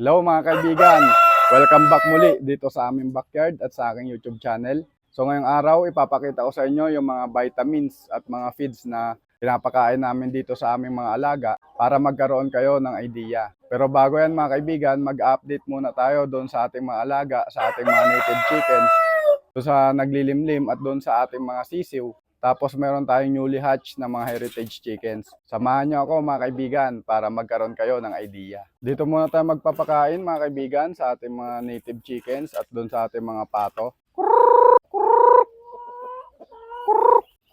Hello mga kaibigan! Welcome back muli dito sa aming backyard at sa aking YouTube channel. So ngayong araw, ipapakita ko sa inyo yung mga vitamins at mga feeds na pinapakain namin dito sa aming mga alaga para magkaroon kayo ng idea. Pero bago yan mga kaibigan, mag-update muna tayo doon sa ating mga alaga, sa ating mga native chickens, doon sa naglilimlim at doon sa ating mga sisiw. Tapos meron tayong newly hatched na mga heritage chickens. Samahan niyo ako mga kaibigan para magkaroon kayo ng idea. Dito muna tayo magpapakain mga kaibigan sa ating mga native chickens at doon sa ating mga pato.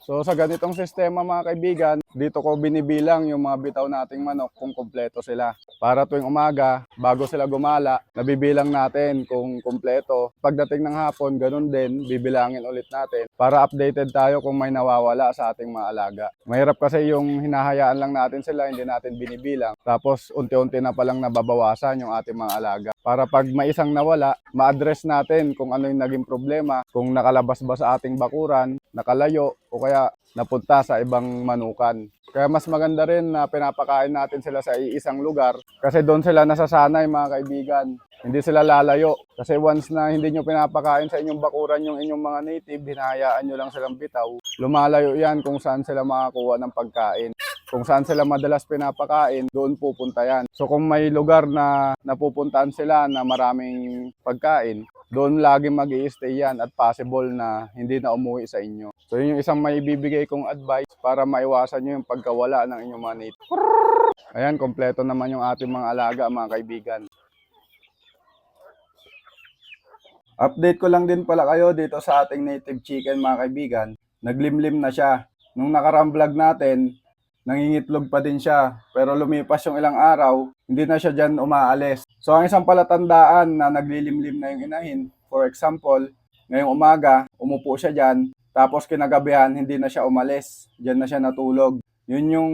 So sa ganitong sistema mga kaibigan, dito ko binibilang yung mga bitaw nating manok kung kumpleto sila. Para tuwing umaga, bago sila gumala, nabibilang natin kung kumpleto. Pagdating ng hapon, ganun din, bibilangin ulit natin para updated tayo kung may nawawala sa ating mga alaga. Mahirap kasi yung hinahayaan lang natin sila, hindi natin binibilang. Tapos unti-unti na palang nababawasan yung ating mga alaga. Para pag may isang nawala, ma-address natin kung ano yung naging problema, kung nakalabas ba sa ating bakuran, nakalayo, o kaya napunta sa ibang manukan. Kaya mas maganda rin na pinapakain natin sila sa iisang lugar kasi doon sila nasasanay mga kaibigan. Hindi sila lalayo. Kasi once na hindi nyo pinapakain sa inyong bakuran yung inyong mga native, hinahayaan nyo lang silang bitaw, lumalayo yan kung saan sila makakuha ng pagkain. Kung saan sila madalas pinapakain, doon pupunta yan. So kung may lugar na napupuntahan sila na maraming pagkain, doon lagi mag stay yan at possible na hindi na umuwi sa inyo. So yun yung isang may bibigay kong advice para maiwasan nyo yung pagkawala ng inyong native. Ayan, kompleto naman yung ating mga alaga mga kaibigan. Update ko lang din pala kayo dito sa ating native chicken mga kaibigan. Naglimlim na siya. Nung nakarang vlog natin, nangingitlog pa din siya. Pero lumipas yung ilang araw, hindi na siya dyan umaalis. So ang isang palatandaan na naglilimlim na yung inahin, for example, ngayong umaga, umupo siya dyan, tapos kinagabihan, hindi na siya umalis. Dyan na siya natulog. Yun yung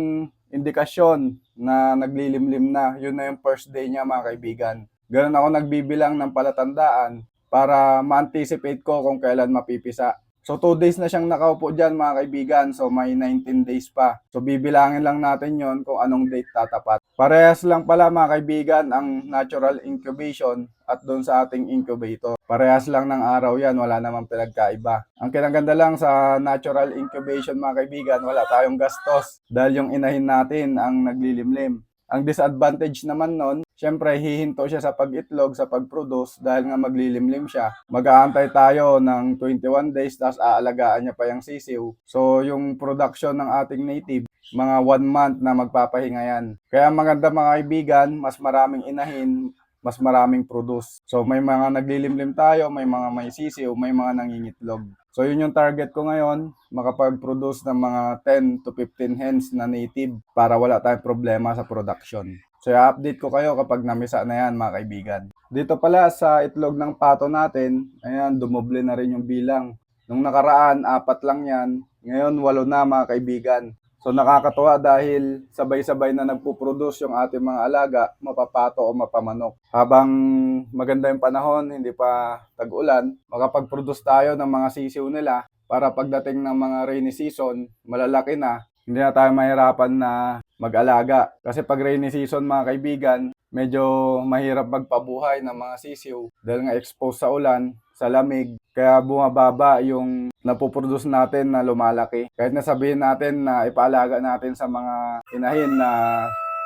indikasyon na naglilimlim na. Yun na yung first day niya mga kaibigan. Ganun ako nagbibilang ng palatandaan para ma-anticipate ko kung kailan mapipisa. So 2 days na siyang nakaupo dyan mga kaibigan. So may 19 days pa. So bibilangin lang natin yon kung anong date tatapat. Parehas lang pala mga kaibigan ang natural incubation at doon sa ating incubator. Parehas lang ng araw yan. Wala namang pinagkaiba. Ang kinaganda lang sa natural incubation mga kaibigan, wala tayong gastos. Dahil yung inahin natin ang naglilimlim. Ang disadvantage naman nun, syempre hihinto siya sa pag-itlog, sa pag-produce dahil nga maglilimlim siya. Mag-aantay tayo ng 21 days tapos aalagaan niya pa yung sisiw. So yung production ng ating native, mga 1 month na magpapahinga yan. Kaya maganda mga kaibigan, mas maraming inahin, mas maraming produce. So may mga naglilimlim tayo, may mga may sisiw, may mga nangingitlog. So yun yung target ko ngayon, makapag-produce ng mga 10 to 15 hens na native para wala tayong problema sa production. So i-update ko kayo kapag namisa na yan mga kaibigan. Dito pala sa itlog ng pato natin, ayan, dumoble na rin yung bilang. Nung nakaraan, apat lang yan. Ngayon, walo na mga kaibigan. So nakakatuwa dahil sabay-sabay na nagpo-produce yung ating mga alaga, mapapato o mapamanok. Habang maganda yung panahon, hindi pa tag-ulan, makapag-produce tayo ng mga sisiw nila para pagdating ng mga rainy season, malalaki na, hindi na tayo mahirapan na mag-alaga. Kasi pag rainy season mga kaibigan, medyo mahirap magpabuhay ng mga sisiw dahil nga exposed sa ulan, sa lamig, kaya bumababa yung napoproduce natin na lumalaki. Kahit nasabihin natin na ipaalaga natin sa mga inahin na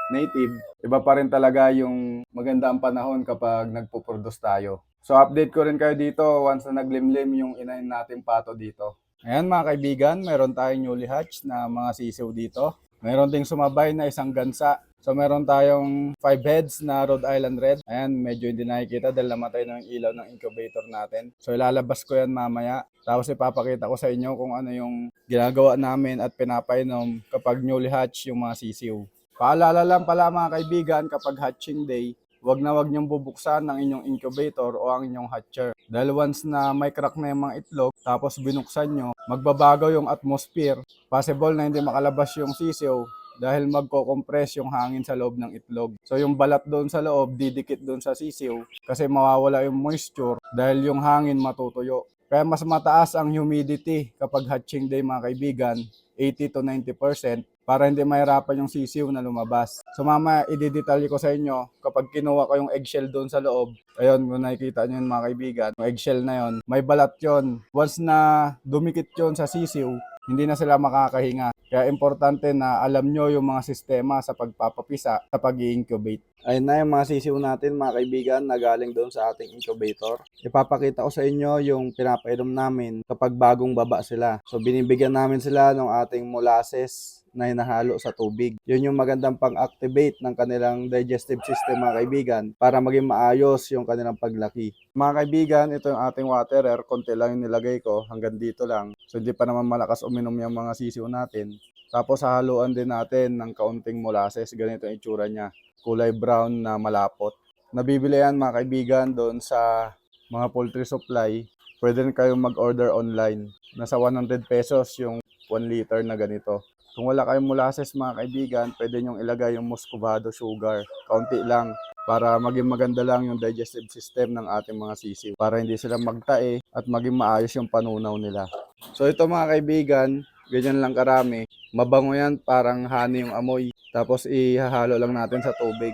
native, iba pa rin talaga yung maganda ang panahon kapag nagpo-produce tayo. So update ko rin kayo dito once na naglimlim yung inahin natin pato dito. Ayan mga kaibigan, meron tayong newly hatched na mga sisiw dito. Meron ding sumabay na isang gansa. So meron tayong 5 heads na Rhode Island Red. Ayan, medyo hindi nakikita dahil namatay na yung ilaw ng incubator natin. So ilalabas ko yan mamaya. Tapos ipapakita ko sa inyo kung ano yung ginagawa namin at pinapainom kapag newly hatch yung mga sisiw. Paalala lang pala mga kaibigan kapag hatching day, wag na wag niyong bubuksan ang inyong incubator o ang inyong hatcher. Dahil once na may crack na yung mga itlog, tapos binuksan nyo, magbabago yung atmosphere. Possible na hindi makalabas yung sisiw dahil magko-compress yung hangin sa loob ng itlog. So yung balat doon sa loob, didikit doon sa sisiw kasi mawawala yung moisture dahil yung hangin matutuyo. Kaya mas mataas ang humidity kapag hatching day mga kaibigan 80 to 90% para hindi mahirapan yung sisiw na lumabas. So mama, i-detalye ko sa inyo kapag kinuha ko yung eggshell doon sa loob. Ayun, kung nakikita nyo yun mga kaibigan, yung eggshell na yon, may balat yon. Once na dumikit yon sa sisiw, hindi na sila makakahinga. Kaya importante na alam nyo yung mga sistema sa pagpapapisa sa pag incubate Ayun na yung mga sisiw natin mga kaibigan na galing doon sa ating incubator. Ipapakita ko sa inyo yung pinapainom namin kapag bagong baba sila. So binibigyan namin sila ng ating molasses na hinahalo sa tubig. Yun yung magandang pang-activate ng kanilang digestive system mga kaibigan para maging maayos yung kanilang paglaki. Mga kaibigan, ito yung ating water air. Konti lang yung nilagay ko hanggang dito lang. So hindi pa naman malakas uminom yung mga sisiw natin. Tapos hahaluan din natin ng kaunting molasses. Ganito yung itsura niya. Kulay brown na malapot. Nabibili yan mga kaibigan doon sa mga poultry supply. Pwede rin kayong mag-order online. Nasa 100 pesos yung 1 liter na ganito. Kung wala kayong molasses mga kaibigan, pwede nyong ilagay yung muscovado sugar. Kaunti lang para maging maganda lang yung digestive system ng ating mga sisiw. Para hindi sila magtae at maging maayos yung panunaw nila. So ito mga kaibigan, ganyan lang karami. Mabango yan, parang honey yung amoy. Tapos ihahalo lang natin sa tubig.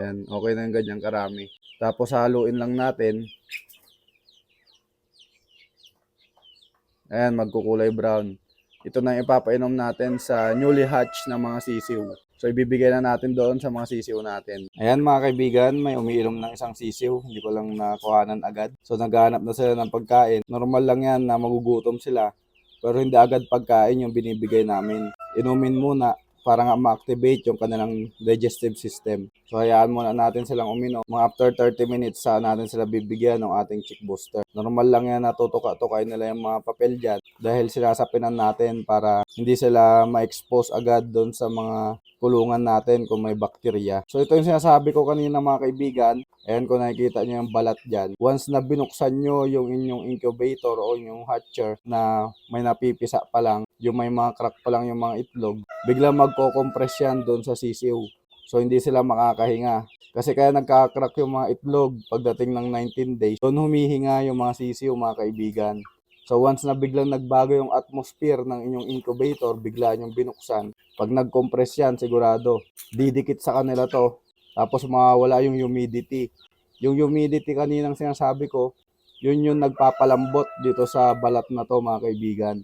Ayan, okay na yung ganyan karami. Tapos haluin lang natin. Ayan, magkukulay brown. Ito na ipapainom natin sa newly hatched na mga sisiw. So ibibigay na natin doon sa mga sisiw natin. Ayan mga kaibigan, may umiinom ng isang sisiw. Hindi ko lang nakuhanan agad. So naghahanap na sila ng pagkain. Normal lang yan na magugutom sila. Pero hindi agad pagkain yung binibigay namin. Inumin muna para nga ma-activate yung kanilang digestive system. So hayaan muna natin silang uminom. Mga after 30 minutes sa natin sila bibigyan ng ating chick booster. Normal lang yan na tutuka-tukay nila yung mga papel dyan dahil sinasapinan natin para hindi sila ma-expose agad doon sa mga kulungan natin kung may bakterya. So ito yung sinasabi ko kanina mga kaibigan. Ayan kung nakikita nyo yung balat dyan. Once na binuksan nyo yung inyong incubator o yung hatcher na may napipisa pa lang, yung may mga crack pa lang yung mga itlog, bigla magko-compress yan doon sa sisiw. So hindi sila makakahinga. Kasi kaya nagka-crack yung mga itlog pagdating ng 19 days. Doon humihinga yung mga sisiw mga kaibigan. So once na biglang nagbago yung atmosphere ng inyong incubator, bigla yung binuksan. Pag nag-compress yan, sigurado, didikit sa kanila to. Tapos mawawala yung humidity. Yung humidity kaninang sinasabi ko, yun yung nagpapalambot dito sa balat na to mga kaibigan.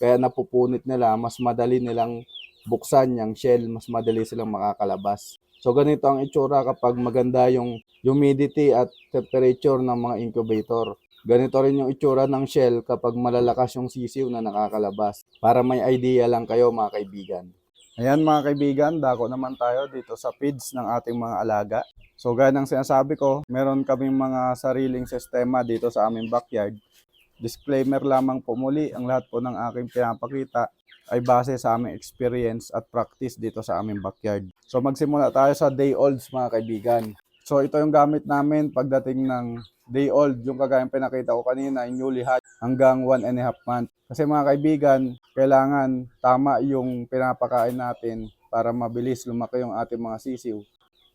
Kaya napupunit nila, mas madali nilang buksan yung shell, mas madali silang makakalabas. So ganito ang itsura kapag maganda yung humidity at temperature ng mga incubator. Ganito rin yung itsura ng shell kapag malalakas yung sisiw na nakakalabas. Para may idea lang kayo mga kaibigan. Ayan mga kaibigan, dako naman tayo dito sa feeds ng ating mga alaga. So gaya ng sinasabi ko, meron kaming mga sariling sistema dito sa aming backyard. Disclaimer lamang po muli, ang lahat po ng aking pinapakita ay base sa aming experience at practice dito sa aming backyard. So magsimula tayo sa day olds mga kaibigan. So ito yung gamit namin pagdating ng day old, yung kagaya ng pinakita ko kanina, yung newly hatched hanggang one and a half month. Kasi mga kaibigan, kailangan tama yung pinapakain natin para mabilis lumaki yung ating mga sisiw.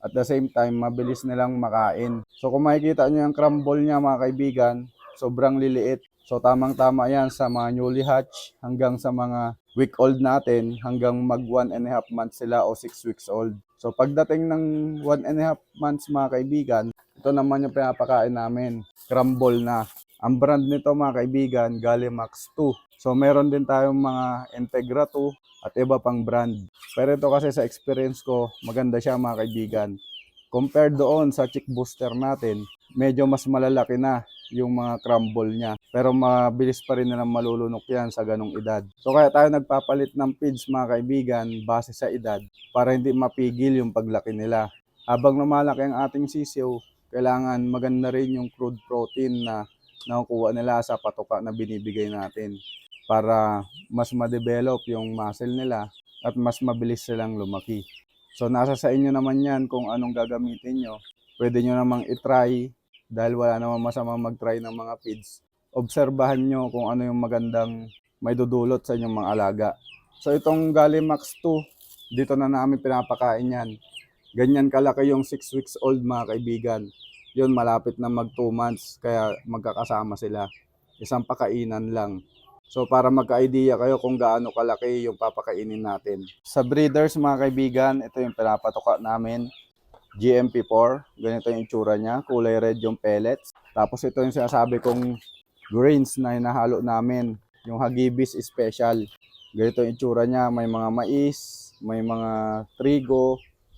At the same time, mabilis nilang makain. So kung makikita nyo yung crumble niya mga kaibigan, sobrang liliit. So tamang-tama yan sa mga newly hatch hanggang sa mga week old natin hanggang mag one and a half months sila o six weeks old. So pagdating ng one and a half months mga kaibigan, ito naman yung pinapakain namin, crumble na. Ang brand nito mga kaibigan, Galimax 2. So meron din tayong mga Integra 2 at iba pang brand. Pero ito kasi sa experience ko, maganda siya mga kaibigan. Compared doon sa chick booster natin, medyo mas malalaki na yung mga crumble niya. Pero mabilis pa rin nilang malulunok yan sa ganong edad. So kaya tayo nagpapalit ng feeds mga kaibigan base sa edad para hindi mapigil yung paglaki nila. Habang lumalaki ang ating sisiw, kailangan maganda rin yung crude protein na nakukuha nila sa patuka na binibigay natin para mas ma-develop yung muscle nila at mas mabilis silang lumaki. So nasa sa inyo naman yan kung anong gagamitin nyo. Pwede nyo namang itry dahil wala namang masama mag-try ng mga feeds. Obserbahan nyo kung ano yung magandang may dudulot sa inyong mga alaga. So itong Galimax 2, dito na namin pinapakain yan. Ganyan kalaki yung 6 weeks old mga kaibigan. Yun malapit na mag 2 months kaya magkakasama sila. Isang pakainan lang. So para magka-idea kayo kung gaano kalaki yung papakainin natin. Sa breeders mga kaibigan, ito yung pinapatoka namin. GMP4, ganito yung itsura niya, kulay red yung pellets. Tapos ito yung sinasabi kong grains na hinahalo namin, yung Hagibis Special. Ganito yung itsura niya, may mga mais, may mga trigo,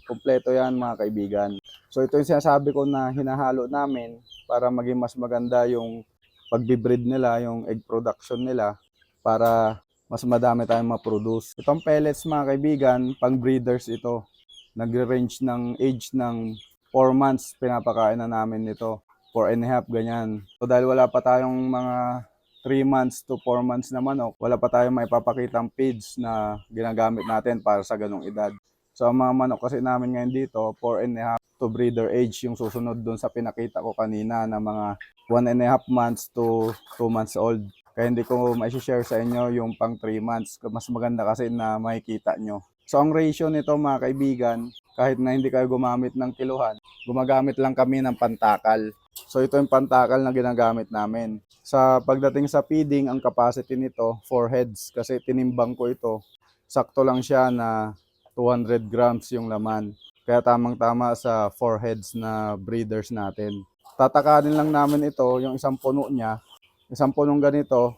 kompleto yan mga kaibigan. So ito yung sinasabi ko na hinahalo namin para maging mas maganda yung pagbibreed nila, yung egg production nila para mas madami tayong ma-produce. Itong pellets mga kaibigan, pang breeders ito. Nagre-range ng age ng 4 months pinapakain na namin nito. 4 and a half, ganyan. So dahil wala pa tayong mga 3 months to 4 months na manok, wala pa tayong maipapakitang feeds na ginagamit natin para sa ganong edad. So ang mga manok kasi namin ngayon dito, 4 and a half to breeder age yung susunod dun sa pinakita ko kanina na mga 1 and a half months to 2 months old. Kaya hindi ko ma-share sa inyo yung pang 3 months. Mas maganda kasi na makikita nyo. So ang ratio nito mga kaibigan, kahit na hindi kayo gumamit ng kiluhan, gumagamit lang kami ng pantakal. So ito yung pantakal na ginagamit namin. Sa pagdating sa feeding, ang capacity nito 4 heads kasi tinimbang ko ito. Sakto lang siya na 200 grams yung laman. Kaya tamang-tama sa 4 heads na breeders natin. Tatakanin lang namin ito, yung isang puno niya. Isang punong ganito,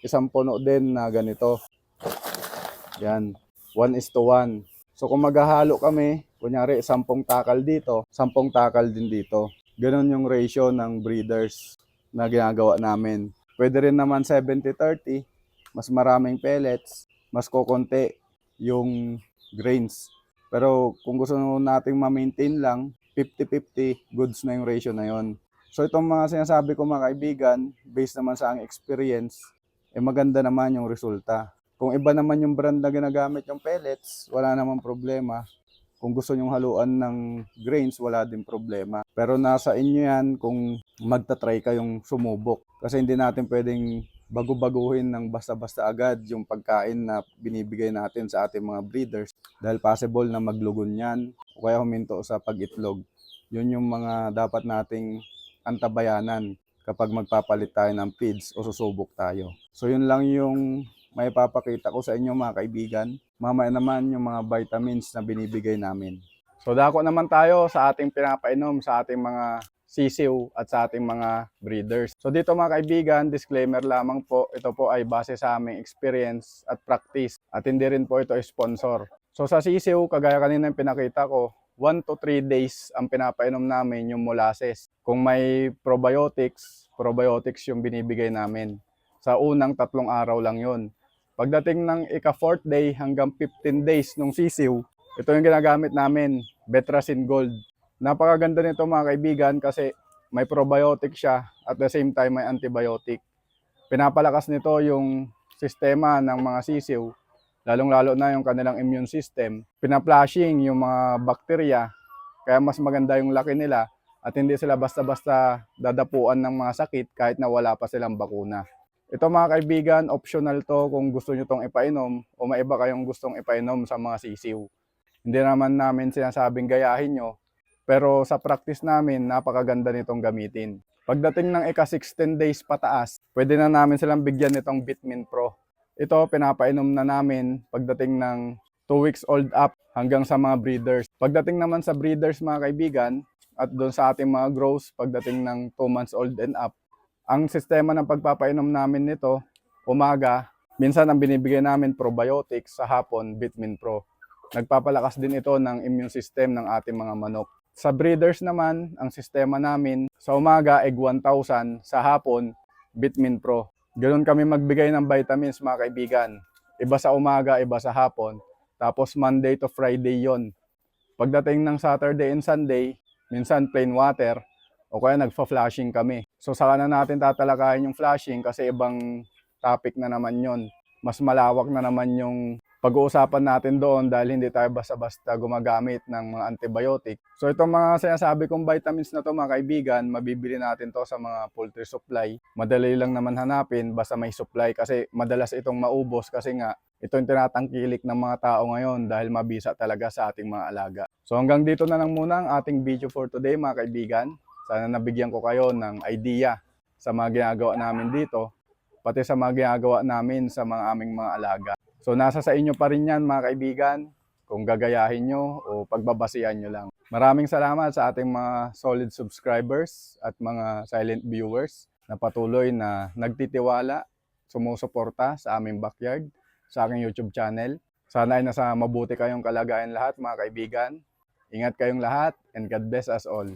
isang puno din na ganito. Yan. 1 is to 1. So kung maghahalo kami, kunyari 10 takal dito, 10 takal din dito. Ganon yung ratio ng breeders na ginagawa namin. Pwede rin naman 70-30, mas maraming pellets, mas kokonti yung grains. Pero kung gusto nating ma-maintain lang, 50-50, goods na yung ratio na yon. So itong mga sinasabi ko mga kaibigan, based naman sa ang experience, eh maganda naman yung resulta. Kung iba naman yung brand na ginagamit yung pellets, wala namang problema. Kung gusto nyong haluan ng grains, wala din problema. Pero nasa inyo yan kung magta-try kayong sumubok. Kasi hindi natin pwedeng bago-baguhin ng basta-basta agad yung pagkain na binibigay natin sa ating mga breeders dahil possible na maglugon yan o kaya huminto sa pag-itlog. Yun yung mga dapat nating antabayanan kapag magpapalit tayo ng feeds o susubok tayo. So yun lang yung may papakita ko sa inyo mga kaibigan. Mamaya naman yung mga vitamins na binibigay namin. So dako naman tayo sa ating pinapainom sa ating mga sisiw at sa ating mga breeders. So dito mga kaibigan, disclaimer lamang po, ito po ay base sa aming experience at practice at hindi rin po ito ay sponsor. So sa sisiw, kagaya kanina yung pinakita ko, 1 to 3 days ang pinapainom namin yung molasses. Kung may probiotics, probiotics yung binibigay namin. Sa unang tatlong araw lang yon. Pagdating ng ika 4th day hanggang 15 days nung sisiw, ito yung ginagamit namin, Betracin Gold. Napakaganda nito mga kaibigan kasi may probiotic siya at the same time may antibiotic. Pinapalakas nito yung sistema ng mga sisiw, lalong-lalo na yung kanilang immune system. Pinaplashing yung mga bakterya, kaya mas maganda yung laki nila at hindi sila basta-basta dadapuan ng mga sakit kahit na wala pa silang bakuna. Ito mga kaibigan, optional to kung gusto nyo tong ipainom o may iba kayong gustong ipainom sa mga sisiw. Hindi naman namin sinasabing gayahin nyo, pero sa practice namin, napakaganda nitong gamitin. Pagdating ng ika 16 days pataas, pwede na namin silang bigyan nitong Bitmin Pro. Ito, pinapainom na namin pagdating ng 2 weeks old up hanggang sa mga breeders. Pagdating naman sa breeders mga kaibigan, at doon sa ating mga grows pagdating ng 2 months old and up, ang sistema ng pagpapainom namin nito, umaga, minsan ang binibigay namin probiotics, sa hapon, Bitmin Pro. Nagpapalakas din ito ng immune system ng ating mga manok. Sa breeders naman, ang sistema namin, sa umaga, egg 1,000, sa hapon, Bitmin Pro. Ganun kami magbigay ng vitamins mga kaibigan. Iba sa umaga, iba sa hapon. Tapos Monday to Friday yon. Pagdating ng Saturday and Sunday, minsan plain water, o kaya nagfa-flashing kami. So saka na natin tatalakayin yung flashing kasi ibang topic na naman yon. Mas malawak na naman yung pag-uusapan natin doon dahil hindi tayo basta-basta gumagamit ng mga antibiotic. So itong mga sinasabi kong vitamins na to mga kaibigan, mabibili natin to sa mga poultry supply. Madali lang naman hanapin basta may supply kasi madalas itong maubos kasi nga ito yung tinatangkilik ng mga tao ngayon dahil mabisa talaga sa ating mga alaga. So hanggang dito na lang muna ang ating video for today mga kaibigan. Sana nabigyan ko kayo ng idea sa mga ginagawa namin dito pati sa mga ginagawa namin sa mga aming mga alaga. So nasa sa inyo pa rin yan mga kaibigan, kung gagayahin nyo o pagbabasihan nyo lang. Maraming salamat sa ating mga solid subscribers at mga silent viewers na patuloy na nagtitiwala, sumusuporta sa aming backyard, sa aking YouTube channel. Sana ay nasa mabuti kayong kalagayan lahat mga kaibigan. Ingat kayong lahat and God bless us all.